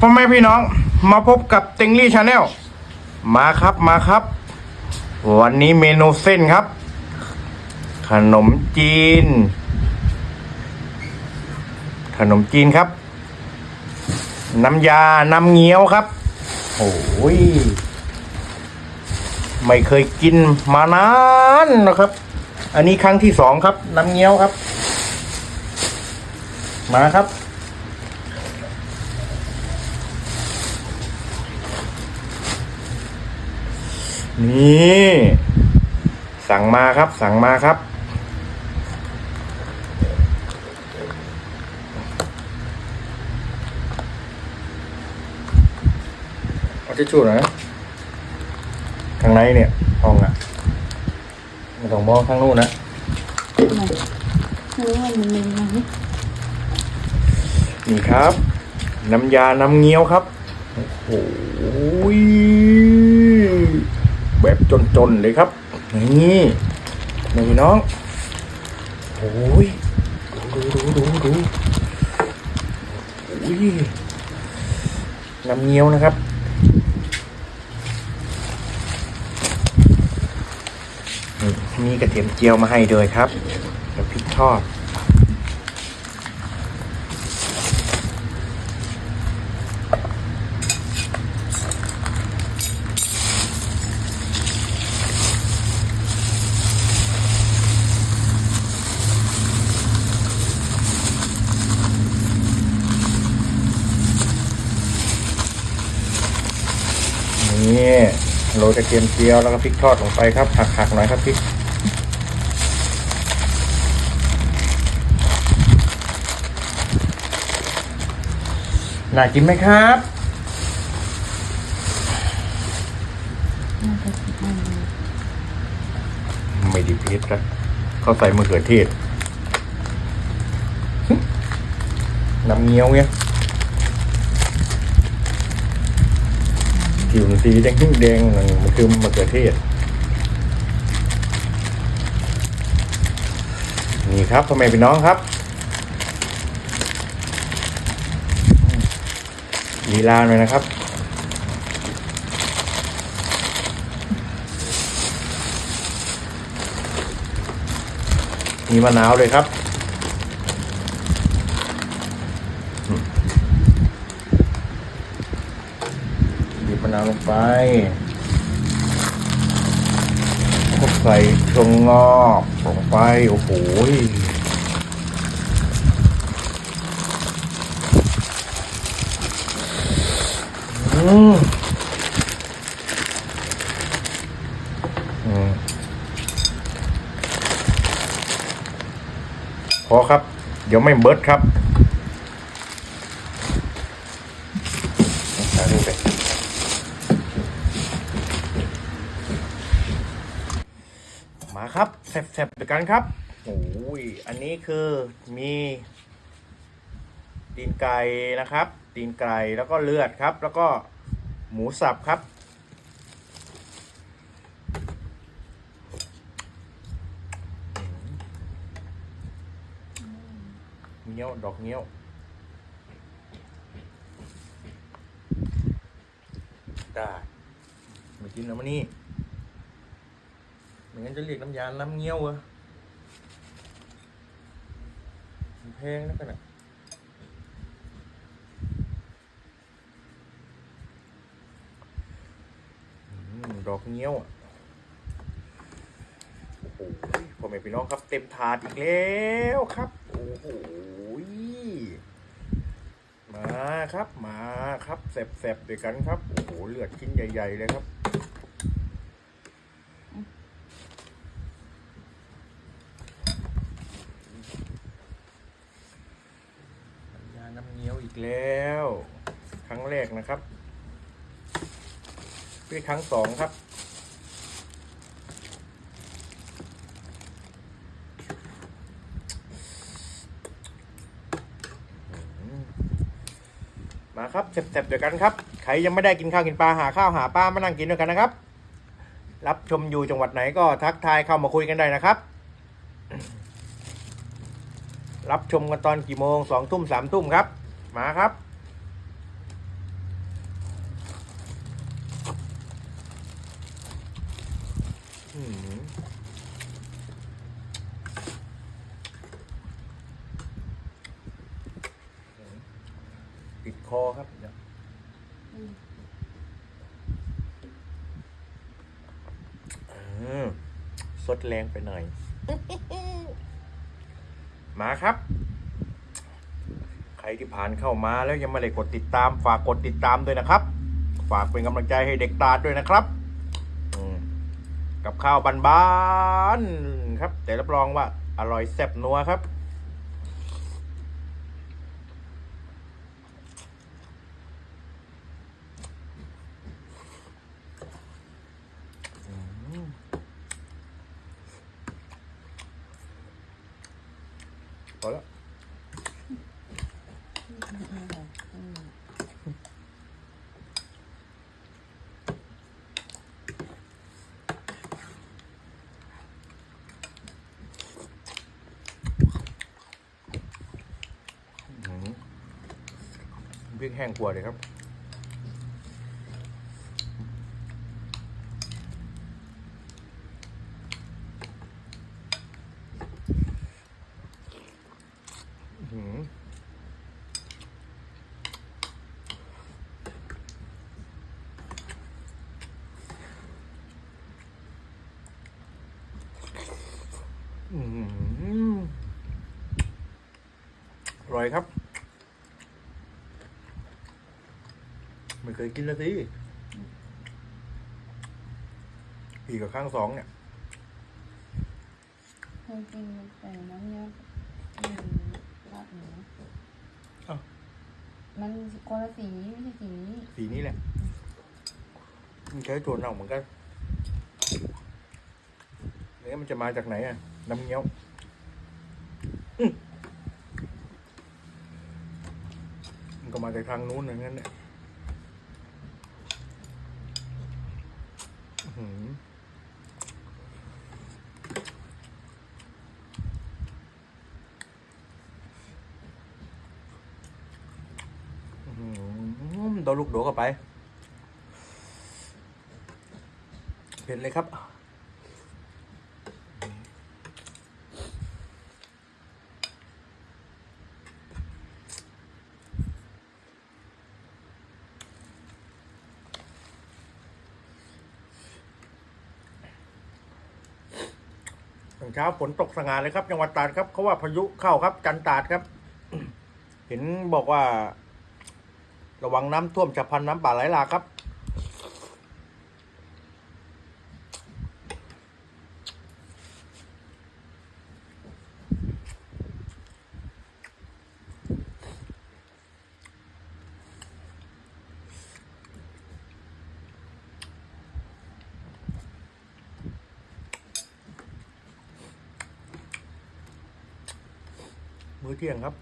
พ่อแม่พี่น้องมาพบกับติงลี่ชาแนลมาครับมาครับ วันนี้เมนูเส้นครับ ขนมจีน ขนมจีนครับ น้ำยาน้ำเงี้ยวครับโอ้ยไม่เคยกินมานานนะครับ อันนี้ครั้งที่สองครับ น้ำเงี้ยวครับ มาครับ นี่ สั่งมาครับ สั่งมาครับ เอาทิชชู่หน่อยนะข้างในเนี่ย ห้องอะไม่ต้องมองข้างนู้นนะไม่รู้ว่ามันเป็นยังไงนี่ครับ น้ำยา น้ำเงี้ยวครับ โอ้โหย แบบจนๆเลยครับ นี่นี่น้องโอ้ยดูดูดูดูดูโอ้ยน้ำเงี้ยวนะครับมีกระเทียมเจียวมาให้ด้วยครับแล้วพริกทอด นี่โรยกระเทียมเจียวแล้วก็พริกทอดลงไปครับหักๆหน่อยครับพริกน่ากินไหมครับไม่ไดีเผ็ดนะเขาใส่มะเขือเทศน้ำเงี้ยวเนี่ย ผิวสีแดงแดงนั่นมันคือมะเขือเทศ นี่ครับพ่อแม่พี่น้องครับลีลาหน่อยนะครับมีมะนาวเลยครับอืมบีบมะ นาลงไปก็ใส่ถั่วงอกลงไป โอ้โหอืมอืมพอครับ เดี๋ยวไม่เบิร์ดครับใส่ลงไปมาครับ แซ่บๆด้วยกันครับโอ้ยอันนี้คือมีตีนไก่นะครับ ตีนไก่แล้วก็เลือดครับ แล้วก็หมูสับครับ เงี้ยว ดอกเงี้ยวได้ม่กินแล้วมันนี่ไม่ งั้นจะเรียกน้ำยา น้ำเงี้ยวเหรอแพงนะกันอะดอกเงี้ยวอะ โอ้โหพ่อแม่พี่น้องครับ เต็มถาดอีกแล้วครับ โอ้โหมาครับ มาครับแสบๆด้วยกันครับ โอ้โห เลือดชิ้นใหญ่ ๆ เลยครับ น้ำยาน้ำเงี้ยว อีกแล้ว ครั้งแรกนะครับเป็นครั้งสองครับ มาครับเสร็จๆเดียวกันครับ ใครยังไม่ได้กินข้าวกินปลาหาข้าวหาปลามานั่งกินด้วยกันนะครับ รับชมอยู่จังหวัดไหนก็ทักทายเข้ามาคุยกันได้นะครับรับชมกันตอนกี่โมงสองทุ่มสามทุ่มครับ มาครับ อืมติดคอครับเดี๋ยวสดแรงไปหน่อย มาครับ ใครที่ผ่านเข้ามาแล้วยังไม่ได้กดติดตาม ฝากกดติดตามด้วยนะครับ ฝากเป็นกำลังใจให้เด็กตาดด้วยนะครับกับข้าวบานๆครับ แต่รับรองว่าอร่อยแซ่บนัวครับอืมพอแล้ว อืม อืมพริก แห้งกว่าเลยครับ อื้อหืออื้อหืออร่อยครับ ไม่เคยกินนะสิปีกับข้างสองเนี่ยเคยกินแต่น้ำเนี้ยอืมราดหมูอ้าวมันคนละสีไม่ใช่สีนี้สีนี้แหละมันใช้ถั่วเน่าเหมือนกันแล้วมันจะมาจากไหนอะ น้ำเงี้ยวอื้อมันก็มาจากทางนู้นอย่างนั้นเนี่ยอื้อหืออื้อหือ โดนลูกโดดเข้าไปเห็นเลยครับ เช้าฝนตกสงาเลยครับจังหวัดตราดครับเขาว่าพายุเข้าครับ จันตราดครับ เห็นบอกว่า ระวังน้ำท่วมฉับพลันน้ำป่าไหลหลากครับ มื้อเที่ยงครับ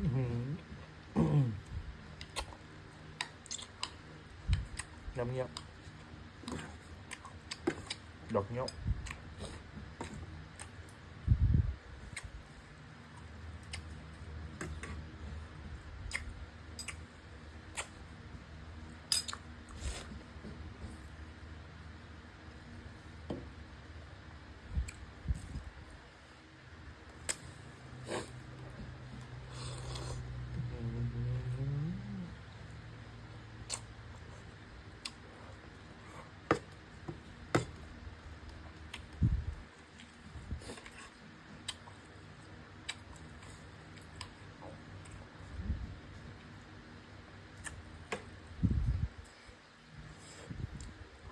อื้อหืออื้อหือ น้ำเงี้ยวดอกเงี้ยวอื้อหือ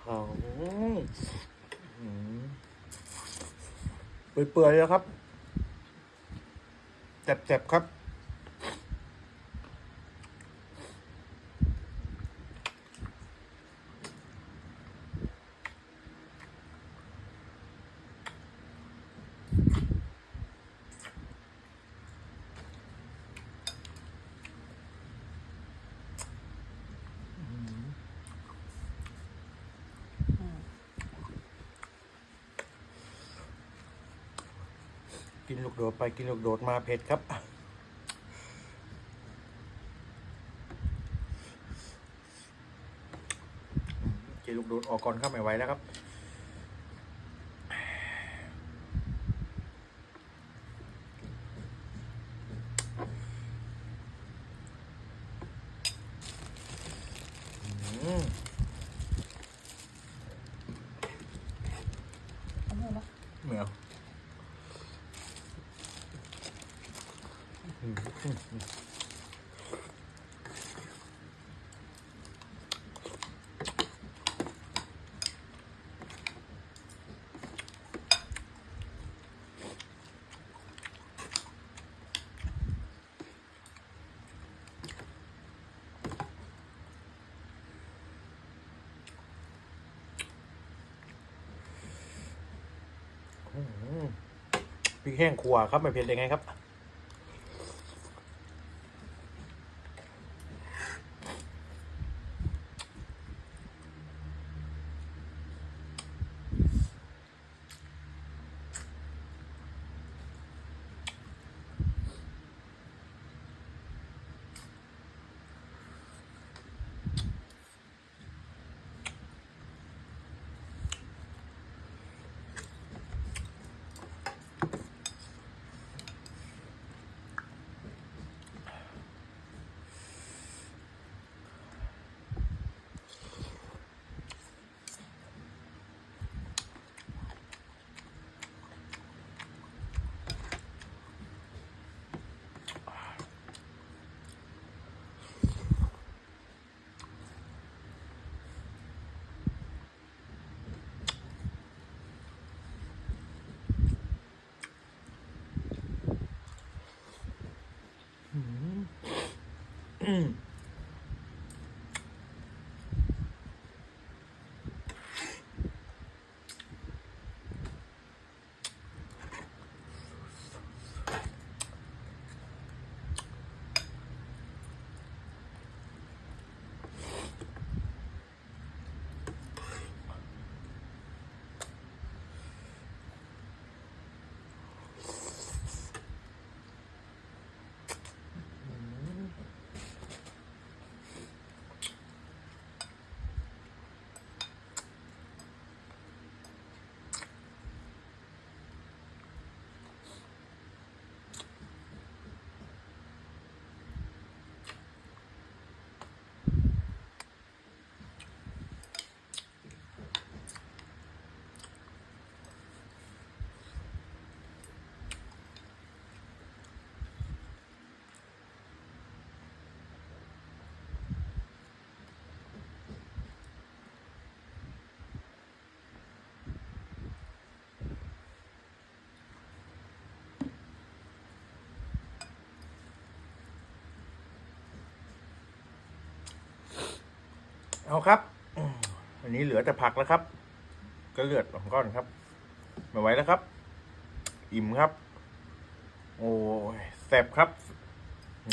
ห อมอื้อหือเปื่อยๆแล้วครับเจ็บๆครับ กินลูกโดดไปกินลูกโดดมาเผ็ดครับ กินลูกโดดออกก่อนครับไม่ไหวแล้วครับ อืม เอาให้ละ ไม่เอาอืมอืมอืมอืม พริกแห้งครัวครับไม่เผ็ดยังไงครับ อืม เอาครับอันนี้เหลือแต่ผักแล้วครับ ก็เลือดของก้อนครับไม่ไหวแล้วครับ อิ่มครับ โอ้ยแซ่บครับอ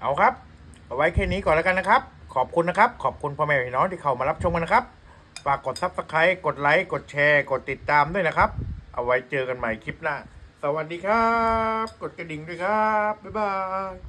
เอาครับ เอาไว้แค่นี้ก่อนแล้วกันนะครับ ขอบคุณนะครับ ขอบคุณพ่อแม่พี่น้องที่เข้ามารับชมกันนะครับฝากกดซับสไครต์กดไลค์ กดแชร์ กดติดตามด้วยนะครับ เอาไว้เจอกันใหม่คลิปหน้า สวัสดีครับ กดกระดิ่งด้วยครับ บ๊ายบาย